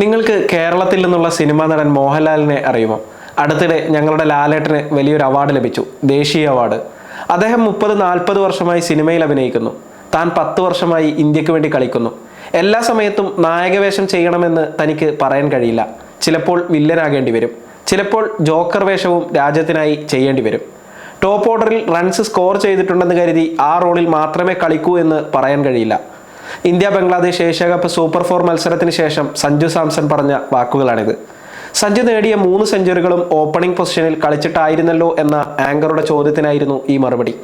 നിങ്ങൾക്ക് കേരളത്തിൽ നിന്നുള്ള സിനിമാ നടൻ മോഹൻലാലിനെ അറിയുമോ? അടുത്തിടെ ഞങ്ങളുടെ ലാലേട്ടന് വലിയൊരു അവാർഡ് ലഭിച്ചു ദേശീയ അവാർഡ് അദ്ദേഹം മുപ്പത് നാൽപ്പത് വർഷമായി സിനിമയിൽ അഭിനയിക്കുന്നു. താൻ പത്ത് വർഷമായി ഇന്ത്യയ്ക്ക് വേണ്ടി കളിക്കുന്നു. എല്ലാ സമയത്തും നായകവേഷം ചെയ്യണമെന്ന് തനിക്ക് പറയാൻ കഴിയില്ല. ചിലപ്പോൾ വില്ലനാകേണ്ടി വരും. ചിലപ്പോൾ ജോക്കർ വേഷവും രാജ്യത്തിനായി ചെയ്യേണ്ടി വരും. ടോപ്പ് ഓർഡറിൽ റൺസ് സ്കോർ ചെയ്തിട്ടുണ്ടെന്ന് കരുതി ആ റോളിൽ മാത്രമേ കളിക്കൂ എന്ന് പറയാൻ കഴിയില്ല. India Bangladesh Asia Cup super four മത്സരത്തിന് ശേഷം സഞ്ജു സാംസൺ പറഞ്ഞ വാക്കുകളാണിത്. സഞ്ജു നേടിയ മൂന്ന് സെഞ്ചുറികളും ഓപ്പണിംഗ് പൊസിഷനിൽ കളിച്ചിട്ടായിരുന്നല്ലോ എന്ന ആങ്കറുടെ ചോദ്യത്തിനായിരുന്നു ഈ മറുപടി.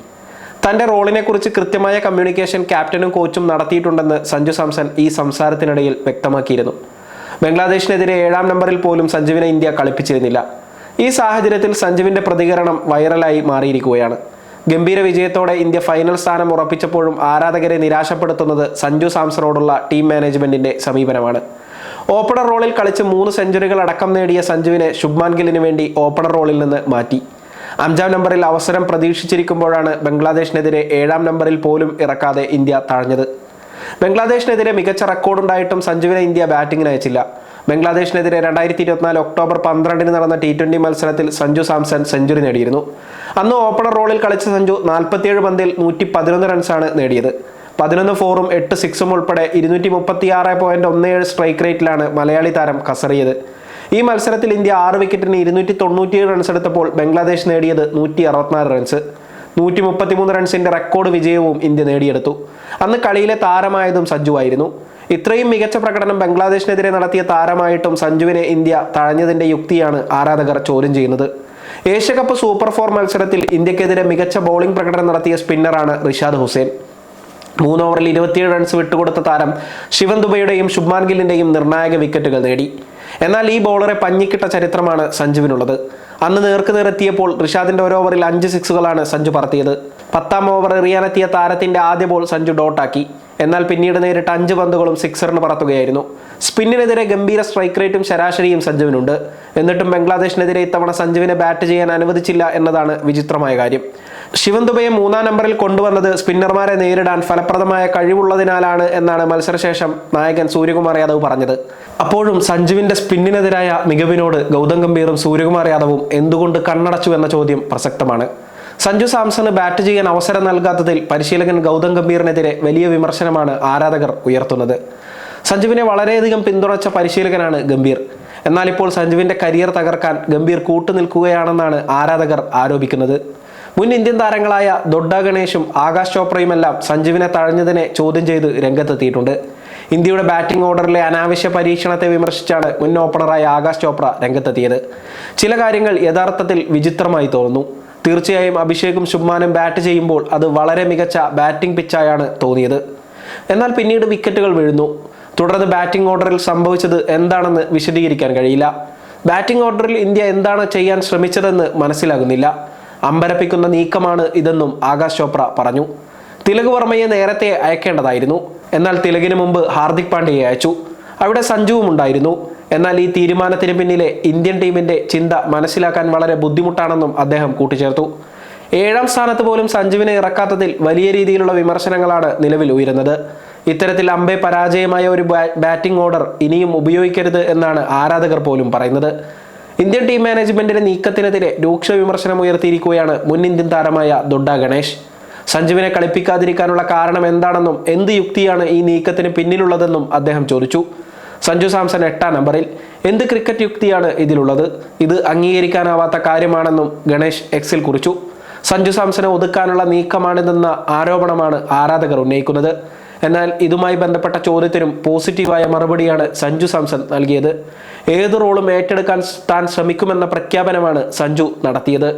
തന്റെ റോളിനെ കുറിച്ച് കൃത്യമായ കമ്മ്യൂണിക്കേഷൻ ക്യാപ്റ്റനും കോച്ചും നടത്തിയിട്ടുണ്ടെന്ന് സഞ്ജു സാംസൺ ഈ സംസാരത്തിനിടയിൽ വ്യക്തമാക്കിയിരുന്നു. ബംഗ്ലാദേശിനെതിരെ ഏഴാം നമ്പറിൽ പോലും സഞ്ജുവിനെ ഇന്ത്യ കളിപ്പിച്ചിരുന്നില്ല. ഈ സാഹചര്യത്തിൽ സഞ്ജുവിന്റെ പ്രതികരണം വൈറലായി മാറിയിരിക്കുകയാണ്. ഗംഭീര വിജയത്തോടെ ഇന്ത്യ ഫൈനൽ സ്ഥാനം ഉറപ്പിച്ചപ്പോഴും ആരാധകരെ നിരാശപ്പെടുത്തുന്നത് സഞ്ജു സാംസണോടുള്ള ടീം മാനേജ്മെന്റിന്റെ സമീപനമാണ്. ഓപ്പണർ റോളിൽ കളിച്ച് മൂന്ന് സെഞ്ചുറികൾ അടക്കം നേടിയ സഞ്ജുവിനെ ശുഭ്മാൻ ഗില്ലിന് വേണ്ടി ഓപ്പണർ റോളിൽ നിന്ന് മാറ്റി. അഞ്ചാം നമ്പറിൽ അവസരം പ്രതീക്ഷിച്ചിരിക്കുമ്പോഴാണ് ബംഗ്ലാദേശിനെതിരെ ഏഴാം നമ്പറിൽ പോലും ഇറക്കാതെ ഇന്ത്യ തഴഞ്ഞത്. ബംഗ്ലാദേശിനെതിരെ മികച്ച റെക്കോർഡുണ്ടായിട്ടും സഞ്ജുവിനെ ഇന്ത്യ ബാറ്റിംഗിന് അയച്ചില്ല ബംഗ്ലാദേശിനെതിരെ രണ്ടായിരത്തി ഇരുപത്തിനാല് ഒക്ടോബർ പന്ത്രണ്ടിന് നടന്ന ടി ട്വന്റി മത്സരത്തിൽ സഞ്ജു സാംസൺ സെഞ്ചുറി നേടിയിരുന്നു. അന്ന് ഓപ്പണർ റോളിൽ കളിച്ച സഞ്ജു നാൽപ്പത്തിയേഴ് പന്തിൽ നൂറ്റി പതിനൊന്ന് റൺസാണ് നേടിയത്. പതിനൊന്ന് ഫോറും എട്ട് സിക്സും ഉൾപ്പെടെ ഇരുന്നൂറ്റി മുപ്പത്തി ആറ് പോയിന്റ് ഒന്ന് ഏഴ് സ്ട്രൈക്ക് റേറ്റിലാണ് മലയാളി താരം കസറിയത്. ഈ മത്സരത്തിൽ ഇന്ത്യ ആറ് വിക്കറ്റിന് ഇരുന്നൂറ്റി തൊണ്ണൂറ്റിയേഴ് റൺസ് എടുത്തപ്പോൾ ബംഗ്ലാദേശ് നേടിയത് നൂറ്റി അറുപത്തിനാല് റൺസ് നൂറ്റി മുപ്പത്തിമൂന്ന് റൺസിന്റെ റെക്കോർഡ് വിജയവും ഇന്ത്യ നേടിയെടുത്തു. അന്ന് കളിയിലെ താരമായതും സഞ്ജുവായിരുന്നു ഇത്രയും മികച്ച പ്രകടനം ബംഗ്ലാദേശിനെതിരെ നടത്തിയ താരമായിട്ടും സഞ്ജുവിനെ ഇന്ത്യ തഴഞ്ഞതിന്റെ യുക്തിയാണ് ആരാധകർ ചോദ്യം ചെയ്യുന്നത്. ഏഷ്യകപ്പ് സൂപ്പർ ഫോർ മത്സരത്തിൽ ഇന്ത്യക്കെതിരെ മികച്ച ബൗളിംഗ് പ്രകടനം നടത്തിയ സ്പിന്നറാണ് റിഷാദ് ഹുസൈൻ. മൂന്ന് ഓവറിൽ ഇരുപത്തിയേഴ് റൺസ് വിട്ടുകൊടുത്ത താരം ശിവൻ ദുബൈയുടെയും ശുഭ്മാൻ ഗില്ലിന്റെയും നിർണായക വിക്കറ്റുകൾ നേടി. എന്നാൽ ഈ ബൗളറെ പഞ്ഞിക്കിട്ട ചരിത്രമാണ് സഞ്ജുവിനുള്ളത്. അന്ന് നേർക്ക് നേരെത്തിയപ്പോൾ റിഷാദിന്റെ ഒരു ഓവറിൽ അഞ്ച് സിക്സുകളാണ് സഞ്ജു പറത്തിയത്. പത്താം ഓവർ എറിയാനെത്തിയ താരത്തിന്റെ ആദ്യ ബോൾ സഞ്ജു ഡോട്ടാക്കി എന്നാൽ പിന്നീട് നേരിട്ട് അഞ്ച് പന്തുകളും സിക്സറിന് പറത്തുകയായിരുന്നു. സ്പിന്നിനെതിരെ ഗംഭീര സ്ട്രൈക്ക് റേറ്റും ശരാശരിയും സഞ്ജുവിനുണ്ട്. എന്നിട്ടും ബംഗ്ലാദേശിനെതിരെ ഇത്തവണ സഞ്ജുവിനെ ബാറ്റ് ചെയ്യാൻ അനുവദിച്ചില്ല എന്നതാണ് വിചിത്രമായ കാര്യം. ശിവൻ ദുബയെ മൂന്നാം നമ്പറിൽ കൊണ്ടുവന്നത് സ്പിന്നർമാരെ നേരിടാൻ ഫലപ്രദമായ കഴിവുള്ളതിനാലാണ് എന്നാണ് മത്സരശേഷം നായകൻ സൂര്യകുമാർ യാദവ് പറഞ്ഞത്. അപ്പോഴും സഞ്ജുവിന്റെ സ്പിന്നിനെതിരായ മികവിനോട് ഗൗതം ഗംഭീറും സൂര്യകുമാർ യാദവും എന്തുകൊണ്ട് കണ്ണടച്ചു എന്ന ചോദ്യം പ്രസക്തമാണ്. സഞ്ജു സാംസണ് ബാറ്റ് ചെയ്യാൻ അവസരം നൽകാത്തതിൽ പരിശീലകൻ ഗൗതം ഗംഭീറിനെതിരെ വലിയ വിമർശനമാണ് ആരാധകർ ഉയർത്തുന്നത്. സഞ്ജുവിനെ വളരെയധികം പിന്തുണച്ച പരിശീലകനാണ് ഗംഭീർ. എന്നാൽ ഇപ്പോൾ സഞ്ജുവിന്റെ കരിയർ തകർക്കാൻ ഗംഭീർ കൂട്ടുനിൽക്കുകയാണെന്നാണ് ആരാധകർ ആരോപിക്കുന്നത്. മുൻ ഇന്ത്യൻ താരങ്ങളായ ദൊഡ്ഡ ഗണേഷും ആകാശ് ചോപ്രയുമെല്ലാം സഞ്ജുവിനെ തഴഞ്ഞതിനെ ചോദ്യം ചെയ്ത് രംഗത്തെത്തിയിട്ടുണ്ട്. ഇന്ത്യയുടെ ബാറ്റിംഗ് ഓർഡറിലെ അനാവശ്യ പരീക്ഷണത്തെ വിമർശിച്ചാണ് മുൻ ഓപ്പണറായ ആകാശ് ചോപ്ര രംഗത്തെത്തിയത്. ചില കാര്യങ്ങൾ യഥാർത്ഥത്തിൽ വിചിത്രമായി തോന്നുന്നു. തീർച്ചയായും അഭിഷേകും ശുഭ്മാനും ബാറ്റ് ചെയ്യുമ്പോൾ അത് വളരെ മികച്ച ബാറ്റിംഗ് പിച്ചായാണ് തോന്നിയത്. എന്നാൽ പിന്നീട് വിക്കറ്റുകൾ വീഴുന്നു. തുടർന്ന് ബാറ്റിംഗ് ഓർഡറിൽ സംഭവിച്ചത് എന്താണെന്ന് വിശദീകരിക്കാൻ കഴിയില്ല. ബാറ്റിംഗ് ഓർഡറിൽ ഇന്ത്യ എന്താണ് ചെയ്യാൻ ശ്രമിച്ചതെന്ന് മനസ്സിലാകുന്നില്ല. അമ്പരപ്പിക്കുന്ന നീക്കമാണ് ഇതെന്നും ആകാശ് ചോപ്ര പറഞ്ഞു. തിലക് വർമ്മയെ നേരത്തെ അയക്കേണ്ടതായിരുന്നു. എന്നാൽ തിലകിന് മുമ്പ് ഹാർദിക് പാണ്ഡ്യയെ അയച്ചു. അവിടെ സഞ്ജുവും ഉണ്ടായിരുന്നു. എന്നാൽ ഈ തീരുമാനത്തിന് പിന്നിലെ ഇന്ത്യൻ ടീമിന്റെ ചിന്ത മനസ്സിലാക്കാൻ വളരെ ബുദ്ധിമുട്ടാണെന്നും അദ്ദേഹം കൂട്ടിച്ചേർത്തു. ഏഴാം സ്ഥാനത്ത് പോലും സഞ്ജുവിനെ ഇറക്കാത്തതിൽ വലിയ രീതിയിലുള്ള വിമർശനങ്ങളാണ് നിലവിൽ ഉയരുന്നത്. ഇത്തരത്തിൽ അമ്പെ പരാജയമായ ഒരു ബാറ്റിംഗ് ഓർഡർ ഇനിയും ഉപയോഗിക്കരുത് എന്നാണ് ആരാധകർ പോലും പറയുന്നത്. ഇന്ത്യൻ ടീം മാനേജ്മെന്റിന്റെ നീക്കത്തിനെതിരെ രൂക്ഷ വിമർശനം ഉയർത്തിയിരിക്കുകയാണ് മുൻ ഇന്ത്യൻ താരമായ ദുഡ ഗണേഷ്. സഞ്ജുവിനെ കളിപ്പിക്കാതിരിക്കാനുള്ള കാരണം എന്താണെന്നും എന്ത് യുക്തിയാണ് ഈ നീക്കത്തിന് പിന്നിലുള്ളതെന്നും അദ്ദേഹം ചോദിച്ചു. സഞ്ജു സാംസൺ എട്ടാം നമ്പറിൽ. എന്ത് ക്രിക്കറ്റ് യുക്തിയാണ് ഇതിലുള്ളത്? ഇത് അംഗീകരിക്കാനാവാത്ത കാര്യമാണെന്നും ഗണേഷ് എക്സിൽ കുറിച്ചു. സഞ്ജു സാംസനെ ഒതുക്കാനുള്ള നീക്കമാണിതെന്ന ആരോപണമാണ് ആരാധകർ ഉന്നയിക്കുന്നത്. എന്നാൽ ഇതുമായി ബന്ധപ്പെട്ട ചോദ്യത്തിനും പോസിറ്റീവായ മറുപടിയാണ് സഞ്ജു സാംസൺ നൽകിയത്. ഏത് റോളും ഏറ്റെടുക്കാൻ താൻ ശ്രമിക്കുമെന്ന പ്രഖ്യാപനമാണ് സഞ്ജു നടത്തിയത്.